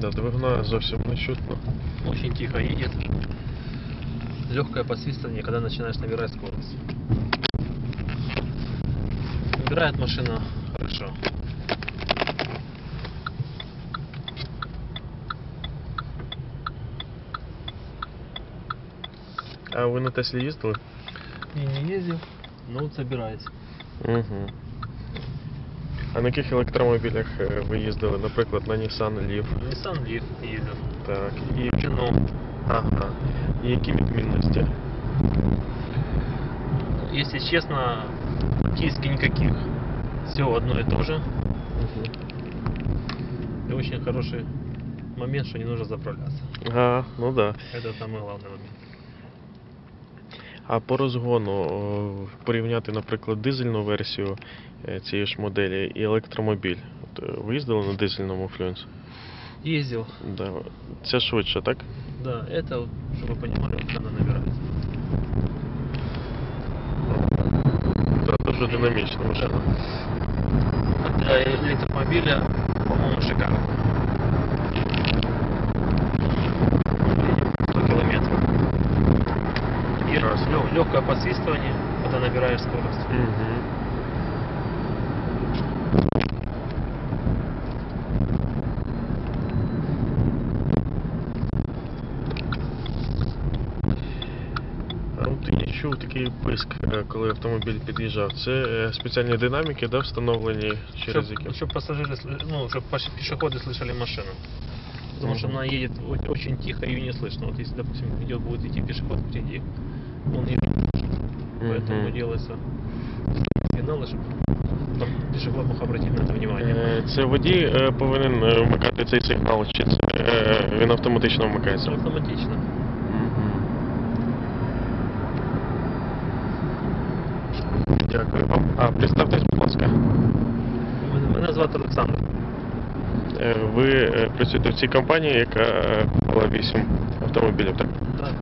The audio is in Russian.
Да, двигуна зовсім не чутно. Очень тихо едет. Легкое подсвистывание, когда начинаешь набирать скорость. Набирает машина хорошо. А ви на Теслі їздили? И не ездил, но вот собирается. Угу. А на яких електромобілях е, ви їздили? Наприклад, на Nissan Leaf. Nissan Leaf ездил. Так. І, Кино. ага. І які відмінності? Если честно, практически никаких. Все одно и то же. Угу. И очень хороший момент, что не нужно заправляться. Ага, ну да. Это самый главный момент. А по розгону о, порівняти, наприклад, дизельну версію е, цієї ж моделі і електромобіль. От, е, ви їздили на дизельному Fluence? Ездил. Да. Це швидше, так? Да, это, вот, чтобы вы понимали, вот она набирается. Так, дуже динамічна машина. Для электромобиля, по-моему, шикарно. И Прекрасно. легкое подсвистывание, когда набираешь скорость. Угу. А от я чув такий писк, е, коли автомобіль під'їжджав. Це е, спеціальні динаміки, да, встановлені через які? Чтобы, пассажиры, сл- ну, чтобы пешеходы слышали машину. Потому что Мгм. она едет о- очень тихо, ее не слышно. Вот если, допустим, идет, будет идти пешеход впереди, он ее не слышит. Поэтому Мгм. делается сигналы, чтобы пешеход мог обратить на это внимание. Е, Це водій е, повинен е, вмикати цей сигнал, чи це е, він автоматично вмикається? Автоматично. Дякую вам. А представтесь, будь ласка. Мене- Мене звати Олександр. Е, Ви е, працюєте в цій компанії, яка е, купила 8 автомобілів, так? Так.